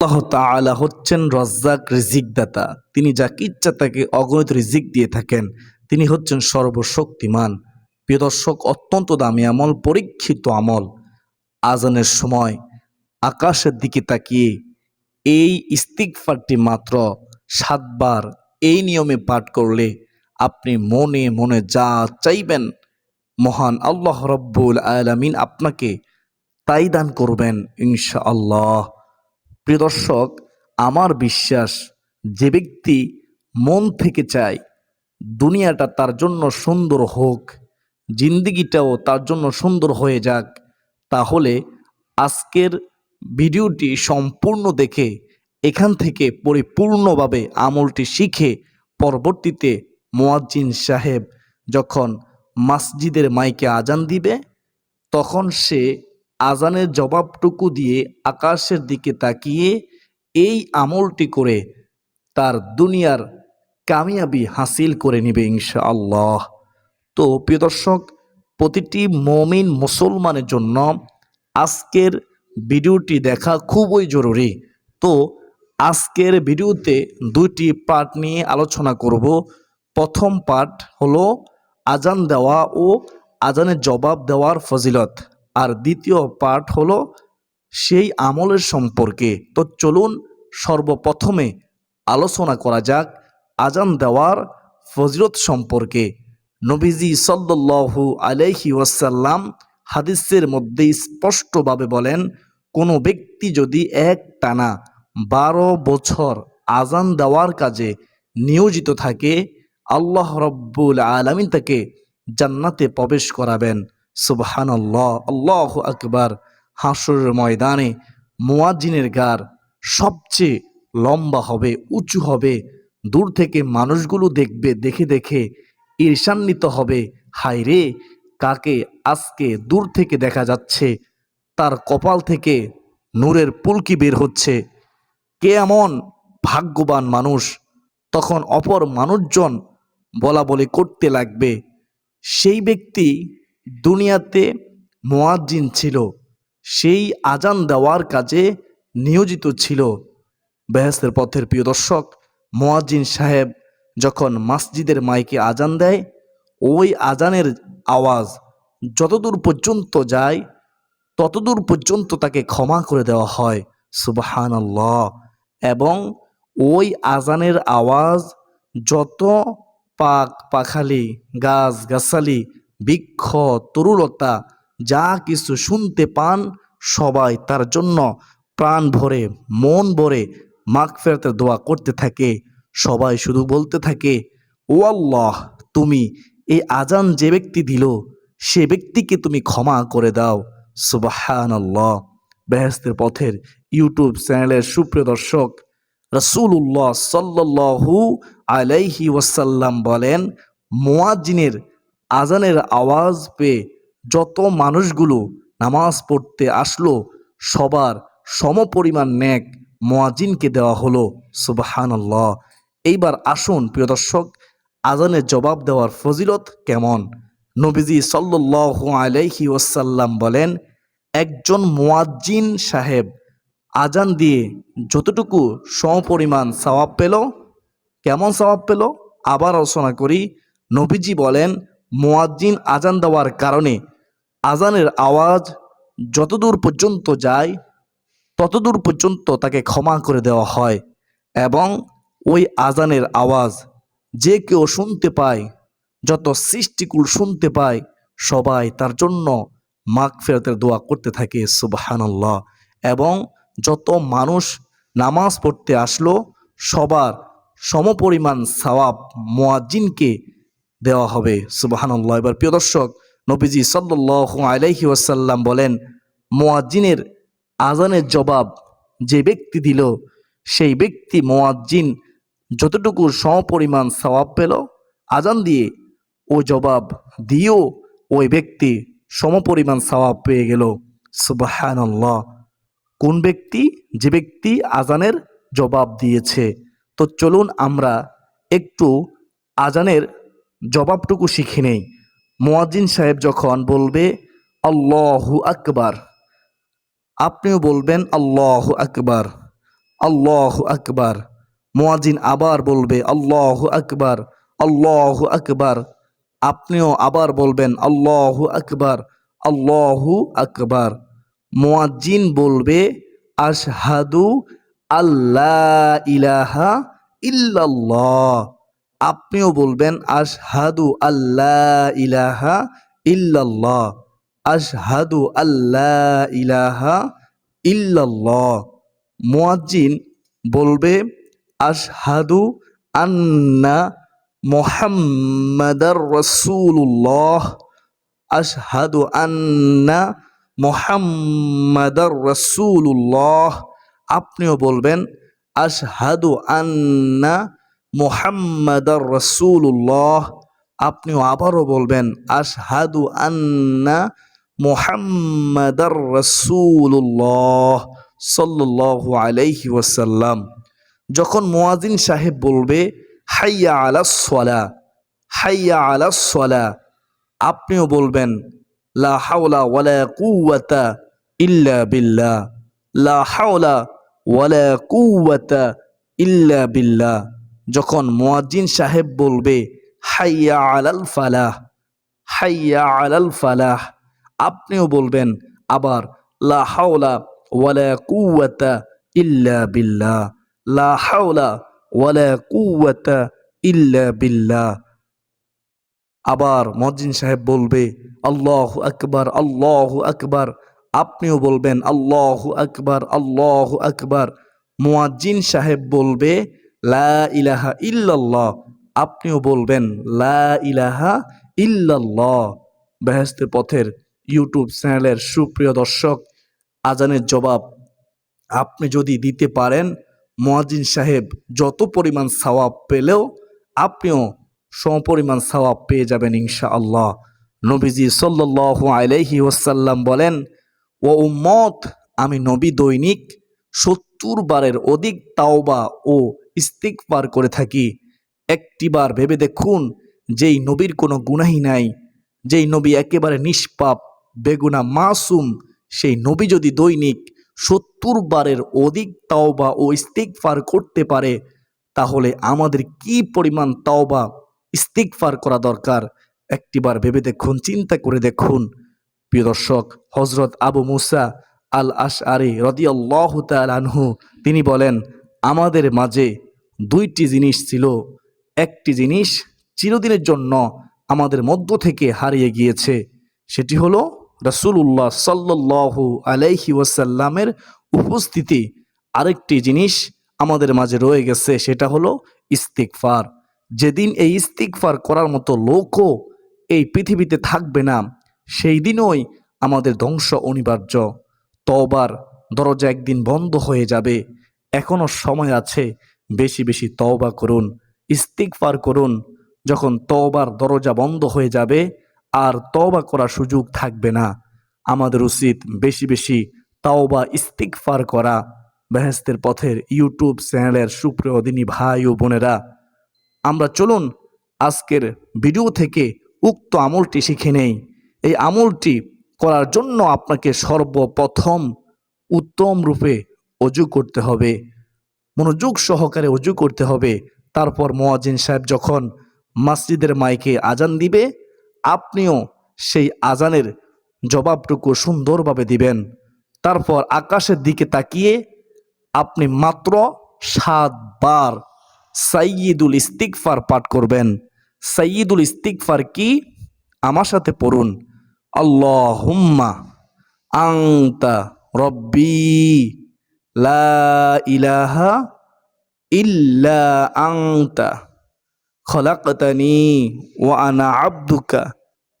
আল্লাহ তাআলা হচ্ছেন রজ্জাক রিজিক দাতা তিনি যাকে ইচ্ছা তাকে অগণিত রিজিক দিয়ে থাকেন। তিনি হচ্ছেন সর্বশক্তিমান। প্রিয় দর্শক, অত্যন্ত দামি আমল, পরীক্ষিত আমল। আজানের সময় আকাশের দিকে তাকিয়ে এই ইস্তিকফারটি মাত্র সাতবার এই নিয়মে পাঠ করলে আপনি মনে মনে যা চাইবেন, মহান আল্লাহ রব্বুল আলামিন আপনাকে তাই দান করবেন, ইনশাআল্লাহ। প্রিয় দর্শক, আমার বিশ্বাস যে ব্যক্তি মন থেকে চায় দুনিয়াটা তার জন্য সুন্দর হোক, জিন্দিগিটাও তার জন্য সুন্দর হয়ে যাক, তাহলে আজকের ভিডিওটি সম্পূর্ণ দেখে, এখান থেকে পরিপূর্ণভাবে আমলটি শিখে পরবর্তীতে মোয়াজ্জিন সাহেব যখন মসজিদের মাইকে আজান দিবে, তখন সে আজানের জবাবটুকু দিয়ে আকাশের দিকে তাকিয়ে এই আমলটি করে তার দুনিয়ার কামিয়াবি হাসিল করে নেবে ইনশাআল্লাহ। তো প্রিয় দর্শক, প্রতিটি মমিন মুসলমানের জন্য আজকের ভিডিওটি দেখা খুবই জরুরি। তো আজকের ভিডিওতে দুইটি পার্ট নিয়ে আলোচনা করব। প্রথম পার্ট হলো আজান দেওয়া ও আজানের জবাব দেওয়ার ফজিলত। আর দ্বিতীয় পার্ট হলো সেই আমলের সম্পর্কে। তো চলুন সর্বপ্রথমে আলোচনা করা যাক আজান দেওয়ার ফজিলত সম্পর্কে। নবীজি সাল্লু আলাইহি ওয়াসাল্লাম হাদিসের মধ্যে স্পষ্টভাবে বলেন, কোনো ব্যক্তি যদি এক টানা বারো বছর আজান দেওয়ার কাজে নিয়োজিত থাকে, আল্লাহ রব্বুল আলমিন তাকে জান্নাতে প্রবেশ করাবেন। সুবহান আল্লাহ আল্লাহ আকবার হাসরের ময়দানে মুয়াজ্জিনের গার সবচেয়ে লম্বা হবে, উঁচু হবে, দূর থেকে মানুষগুলো দেখবে, দেখে দেখে ঈর্ষান্বিত হবে। হায় রে কাকে আজকে দূর থেকে দেখা যাচ্ছে? তার কপাল থেকে নূরের পুলকি বের হচ্ছে। কে এমন ভাগ্যবান মানুষ? তখন অপর মানুষজন বলা বলি করতে লাগবে। সেই ব্যক্তি দুনিয়াতে মোয়াজ্জিন ছিল। সেই আজান দেওয়ার কাজে নিয়োজিত ছিল। বেহেস্তের পথের প্রিয় দর্শক, মোয়াজ্জিন সাহেব যখন মসজিদের মাইকে আজান দেয়, ওই আজানের আওয়াজ যতদূর পর্যন্ত যায়, ততদূর পর্যন্ত তাকে ক্ষমা করে দেওয়া হয়। সুবাহান আল্লাহ এবং ওই আজানের আওয়াজ যত পাক পাখালি, গাছ গাছালি বৃক্ষ, তরুলতা, যা কিছু শুনতে পান সবাই তার জন্য প্রাণ ভরে, মন ভরে মাগ ফেরতের দোয়া করতে থাকে। সবাই শুধু বলতে থাকে, ও আল্লাহ, তুমি এই আজান যে ব্যক্তি দিল, সে ব্যক্তিকে তুমি ক্ষমা করে দাও। সুবাহান আল্লাহ বেহেস্তের পথের ইউটিউব চ্যানেলের সুপ্রিয় দর্শক রসুল্লাহ সাল্লু আলাইহি ওয়াসাল্লাম বলেন মোয়াজিনের আজানের আওয়াজ পেয়ে যত মানুষগুলো নামাজ পড়তে আসলো, সবার সমপরিমাণ ন্যাক মোয়াজিনকে দেওয়া হলো। সুবাহান আল্লাহ এইবার আসুন প্রিয় দর্শক, আজানের জবাব দেওয়ার ফজিলত কেমন? নবীজি সাল্লু আলাইহি ওয়াসাল্লাম বলেন, একজন মোয়াজ্জিন সাহেব আজান দিয়ে যতটুকু সমপরিমাণ সওয়াব পেল, কেমন সওয়াব পেল? আবার আলোচনা করি। নবীজি বলেন মোয়াজ্জিন আজান দেওয়ার কারণে আজানের আওয়াজ যতদূর পর্যন্ত যায়, ততদূর পর্যন্ত তাকে ক্ষমা করে দেওয়া হয় এবং ওই আজানের আওয়াজ যে কেউ শুনতে পায়, যত সৃষ্টিকুল শুনতে পায়, সবাই তার জন্য মাগ ফেরতের দোয়া করতে থাকে, সুবাহানাল্লাহ। এবং যত মানুষ নামাজ পড়তে আসলো, সবার সমপরিমাণ সওয়াব মোয়াজ্জিনকে দেওয়া হবে। সুবাহানাল্লাহ। এবার প্রিয় দর্শক, নবীজি সাল্লাহ আলাইহি ওয়াসাল্লাম বলেন, মোয়াজ্জিনের আজানের জবাব যে ব্যক্তি দিল, সেই ব্যক্তি মোয়াজ্জিন যতটুকু সমপরিমাণ সওয়াব পেল আজান দিয়ে ও জবাব দিয়েও ওই ব্যক্তি সমপরিমাণ সওয়াব পেয়ে গেল। সুবাহান্লাহ কোন ব্যক্তি? যে ব্যক্তি আজানের জবাব দিয়েছে। তো চলুন আমরা একটু আজানের জবাবটুকু শিখে নেই। মোয়াজিন সাহেব যখন বলবে, আল্লাহু আকবার আপনিও বলবেন, আল্লাহ আকবার আল্লাহ আকবার মোয়াজিন আবার বলবে, আল্লাহ আকবার আল্লাহ আকবার আপনিও আবার বলবেন, আল্লাহ আকবার আল্লাহু আকবার মোয়াজ্জিন বলবে, আশহাদু আল্লাহ ইলাহা ইল্লাল্লাহ আপনিও বলবেন, আশহাদু আল্লাহ ইলাহা ইল্লাল্লাহ। আশহাদু আল্লাহ ইলাহা ইল্লাল্লাহ। মুয়াজ্জিন বলবে, আশহাদু আন্না মোহাম্মদার রসুল্লাহ আশহাদু আন্না মোহাম্মদার রসুল্লাহ আপনিও বলবেন, আশহাদু আন্না মোহাম্মদার রসুল্লাহ আপনিও আবারও বলবেন, আশহাদু আন্না মোহাম্মদার রসুল্লাহ সাল্লাল্লাহু আলাইহি ওয়াসাল্লাম। যখন মুয়াজিন সাহেব বলবে, হাইয়া আলা সলা, হাইয়া আলা সলা, আপনিও বলবেন, লা হাওলা ওয়ালা কুওয়াতা ইল্লা বিল্লাহ। লা হাওলা ওয়ালা কুওয়াতা ইল্লা বিল্লাহ। যখন মুয়াজ্জিন সাহেব বলবে, হাইয়া আলাল ফালাহ, হাইয়া আলাল ফালাহ আপনিও বলবেন আবার, লা হাওলা ওয়ালা কুওয়াতা ইল্লা বিল্লাহ লা হাওলা ওয়ালা কুওয়াতা ইল্লা বিল্লাহ আবার মজিন সাহেব বলবে, আল্লাহ আকবার আল্লাহ আকবার আপনিও বলবেন, আল্লাহ আকবার আল্লাহ আকবার মুয়াজ্জিন সাহেব বলবে লা ইলাহা ইল্লাল্লাহ। আপনিও বলবেন, লা ইলাহা ইল্লাল্লাহ। বেহেস্তের পথের ইউটিউব চ্যানেলের সুপ্রিয় দর্শক, আজানের জবাব, আপনি যদি দিতে পারেন, মুয়াজ্জিন সাহেব যত পরিমাণ সওয়াব পেলেও আপনিও সমপরিমাণ সওয়াব পেয়ে যাবেন ইনশা আল্লাহ নবীজি সাল্লাল্লাহু আলাইহি ওয়াসাল্লাম বলেন, ও উম্মত, আমি নবী দৈনিক সত্তর বারের অধিক তাওবা ও ইস্তিকবার করে থাকি। একটিবার ভেবে দেখুন, যেই নবীর কোনো গুনাহি নাই, যেই নবী একেবারে নিষ্পাপ, বেগুনা মাসুম, সেই নবী যদি দৈনিক সত্তর বারের অধিক তাওবা ও ইস্তিকফার করতে পারে, তাহলে আমাদের কি পরিমাণ তাওবা ইস্তিকফার করা দরকার? একটিবার ভেবে দেখুন, চিন্তা করে দেখুন। প্রিয় দর্শক হজরত আবু মুসা আল আশ আরে রদিয়াল্লাহ আনহু, তিনি বলেন, আমাদের মাঝে দুইটি জিনিস ছিল। একটি জিনিস চিরদিনের জন্য আমাদের মধ্য থেকে হারিয়ে গিয়েছে। সেটি হলো রসুল্লাহ সাল্লু আলাইহি ওয়াসাল্লামের উপস্থিতি। আরেকটি জিনিস আমাদের মাঝে রয়ে গেছে, সেটা হলো ইস্তিকফার যেদিন এই ইস্তিকফার করার মতো লোকও এই পৃথিবীতে থাকবে না, সেই দিনই আমাদের ধ্বংস অনিবার্য। তবার দরজা একদিন বন্ধ হয়ে যাবে। এখনও সময় আছে বেশি বেশি তওবা করুন ইস্তিকফার করুন, যখন তওবার দরজা বন্ধ হয়ে যাবে, আর তওবা করার সুযোগ থাকবে না। আমাদের উচিত বেশি বেশি তাওবা ইস্তিকফার করা। বেহেস্তের পথের ইউটিউব চ্যানেলের সুপ্রিয় দিনী ভাই ও বোনেরা, আমরা চলুন আজকের ভিডিও থেকে উক্ত আমলটি শিখে নেই। এই আমলটি করার জন্য আপনাকে সর্বপ্রথম উত্তম রূপে অজু করতে হবে। মনোযোগ সহকারে অজু করতে হবে। তারপর মোয়াজিন সাহেব যখন মসজিদের মাইকে আজান দিবে, আপনিও সেই আজানের জবাবটুকু সুন্দরভাবে দিবেন। তারপর আকাশের দিকে তাকিয়ে আপনি মাত্র সাতবার সাইয়িদুল ইস্তিকফার পাঠ করবেন। সাইয়িদুল ইস্তিকফার কি? আমার সাথে পড়ুন। আল্লাহ হুম্মা আংতা রব্বি لا إله إلا أنت. خلقتني وأنا عبدك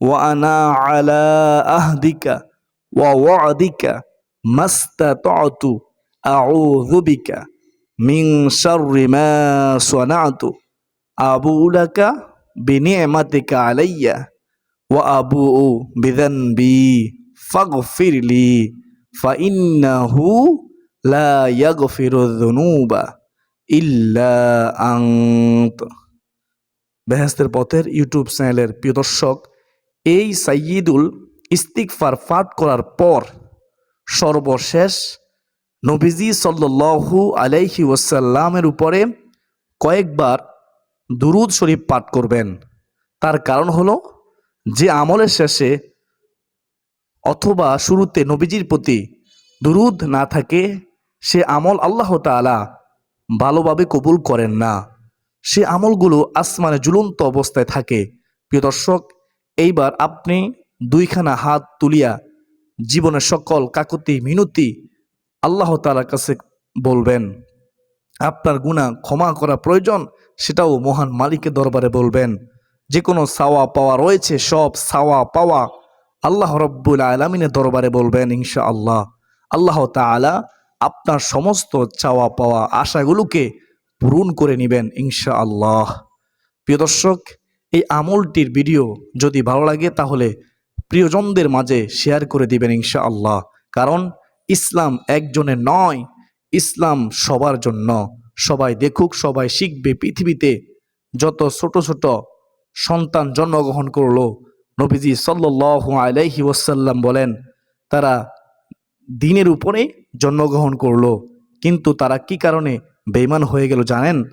وأنا على أهدك ووعدك ما استطعت. أعوذ بك من شر ما صنعت. أبو لك بنعمتك علي وأبوء بذنبي فاغفر لي فإنه লা ইয়াগফিরু যুনুবা ইল্লা আন্ত। বেহেস্তের পথের ইউটিউব চ্যানেলের প্রিয় দর্শক, এই সাইয়িদুল ইস্তিকফার পাঠ করার পর সর্বশেষ নবীজি সাল্লু আলাইহি ওয়াসাল্লামের উপরে কয়েকবার দুরুদ শরীফ পাঠ করবেন। তার কারণ হলো যে আমলের শেষে অথবা শুরুতে নবীজির প্রতি দুরুদ না থাকে সে আমল আল্লাহ তাআলা ভালোভাবে কবুল করেন না। সে আমলগুলো আসমানে ঝুলন্ত অবস্থায় থাকে। প্রিয় দর্শক, এইবার আপনি দুইখানা হাত তুলিয়া জীবনের সকল কাকতি, মিনতি আল্লাহ তালার কাছে বলবেন। আপনার গুণা ক্ষমা করা প্রয়োজন, সেটাও মহান মালিকের দরবারে বলবেন। যে কোনো সাওয়া পাওয়া রয়েছে, সব সাওয়া পাওয়া আল্লাহ রব্বুল আলমিনের দরবারে বলবেন ইনশা আল্লাহ আল্লাহ তালা আপনার সমস্ত চাওয়া পাওয়া আশাগুলোকে পূরণ করে নেবেন ইনশা আল্লাহ প্রিয় দর্শক, এই আমলটির ভিডিও যদি ভালো লাগে তাহলে প্রিয়জনদের মাঝে শেয়ার করে দিবেন ইনশা আল্লাহ কারণ ইসলাম একজনের নয়, ইসলাম সবার জন্য। সবাই দেখুক, সবাই শিখবে পৃথিবীতে যত ছোট ছোট সন্তান জন্মগ্রহণ করল, নবীজি সাল্লু আলাইহি ওয়াসাল্লাম বলেন, তারা দিনের উপরে জন্মগ্রহণ করল। কিন্তু তারা কি কারণে বেইমান হয়ে গেল জানেন?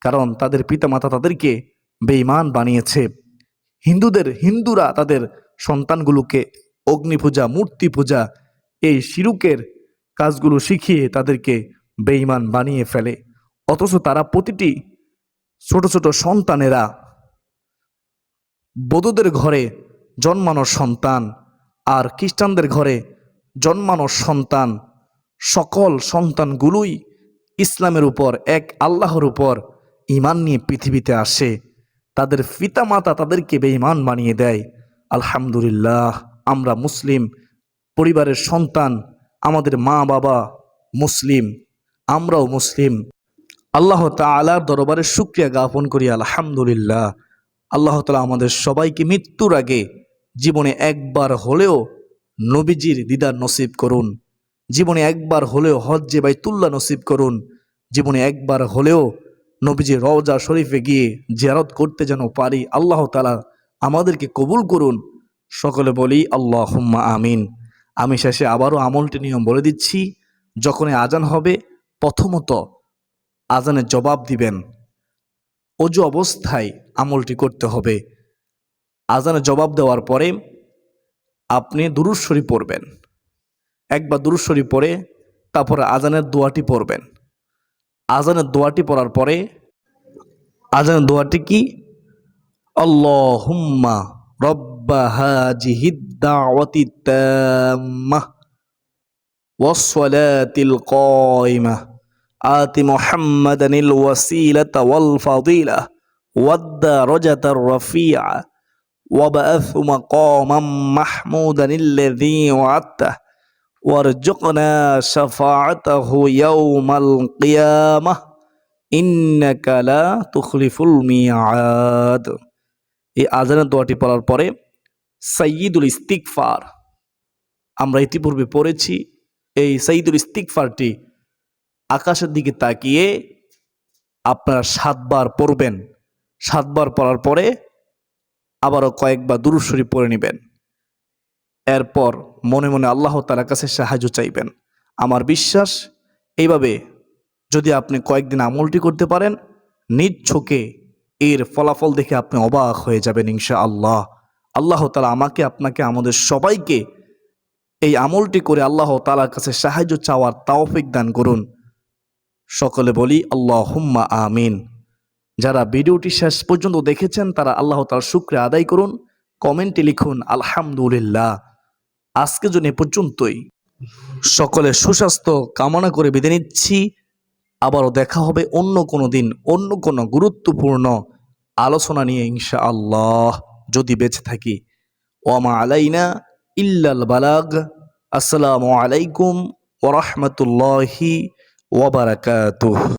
কারণ তাদের পিতামাতা তাদেরকে বেইমান বানিয়েছে। হিন্দুদের হিন্দুরা তাদের সন্তানগুলোকে অগ্নি পূজা মূর্তি পূজা এই শিরুকের কাজগুলো শিখিয়ে তাদেরকে বেইমান বানিয়ে ফেলে। অথচ তারা প্রতিটি ছোট ছোট সন্তানেরা বৌদ্ধদের ঘরে জন্মানোর সন্তান আর খ্রিস্টানদের ঘরে জন্মানোর সন্তান সকল সন্তানগুলোই ইসলামের উপর, এক আল্লাহর উপর ইমান নিয়ে পৃথিবীতে আসে। তাদের পিতামাতা তাদেরকে বেঈমান বানিয়ে দেয়। আলহামদুলিল্লাহ, আমরা মুসলিম, পরিবারের সন্তান, আমাদের মা বাবা মুসলিম, আমরাও মুসলিম। আল্লাহ তালার দরবারে শুক্রিয়া জ্ঞাপন করি, আলহামদুলিল্লাহ। আল্লাহ তালা আমাদের সবাইকে মৃত্যুর আগে জীবনে একবার হলেও নবীজির দিদার নসিব করুন। জীবনে একবার হলেও হজ্জে বাইতুল্লাহ নসিব করুন। জীবনে একবার হলেও নবীজি রওজা শরীফে গিয়ে জিয়ারত করতে যেন পারি, আল্লাহ তালা আমাদেরকে কবুল করুন। সকলে বলি আল্লাহ হুম্মা আমিন। আমি শেষে আবারও আমলটি নিয়ম বলে দিচ্ছি, যখনই আজান হবে, প্রথমত আজানের জবাব দিবেন। অজু অবস্থায় আমলটি করতে হবে। আজানের জবাব দেওয়ার পরে আপনি দুরুশ্বরী পড়বেন। একবার দুরুশ্বরী পড়ে তারপরে আজানের দোয়াটি পড়বেন আজানের দোয়াটি পড়ার পরে আজানের দোয়াটি কি আল্লাহুম্মা রব্বা হাজিহিদ দাওয়াতি তাম্মাহ ওয়াসসালাতিল কায়িমা آت محمدا الوسيلة والفضيلة والدرجة الرفيعة وبأث مقاما محمودا الذي وعدته ওয়ারজুকনা শাফাআতাহু ইয়াউমাল কিয়ামাহ ইন্নাকা লা তুখলিফুল মিআদ এই আজানের দোয়াটি পড়ার পরে সাইয়দুল ইস্তিকফার আমরা ইতিপূর্বে পড়েছি, এই সাইদুল ইস্তিকফারটি আকাশের দিকে তাকিয়ে আপনারা সাতবার পড়বেন। সাতবার পড়ার পরে আবারও কয়েকবার দুরুশ্বরী পড়ে নেবেন। এরপর মনে মনে আল্লাহ তালার কাছে সাহায্য চাইবেন। আমার বিশ্বাস, এইভাবে যদি আপনি কয়েকদিন আমলটি করতে পারেন চোখে এর ফলাফল দেখে আপনি অবাক হয়ে যাবেন ইনশা আল্লাহ আল্লাহ তালা আমাকে, আপনাকে, আমাদের সবাইকে এই আমলটি করে আল্লাহ তালার কাছে সাহায্য চাওয়ার তাওফিক দান করুন। সকলে বলি আল্লাহ হুম্মা আমিন। যারা ভিডিওটি শেষ পর্যন্ত দেখেছেন, তারা আল্লাহ তার শুক্রে আদায় করুন। কমেন্টে লিখুন, আলহামদুলিল্লাহ। আজকে জন্য এ পর্যন্তই। সকলে সুস্বাস্থ্য কামনা করে বেঁধে নিচ্ছি। আবারও দেখা হবে অন্য কোনো দিন, অন্য কোনো গুরুত্বপূর্ণ আলোচনা নিয়ে ইনশা আল্লাহ যদি বেঁচে থাকি। ওয়ামা আলাইনা ইল্লাল বালাগ। আসসালামু আলাইকুম ওরহমতুল্লাহি ওবরাকাতুহ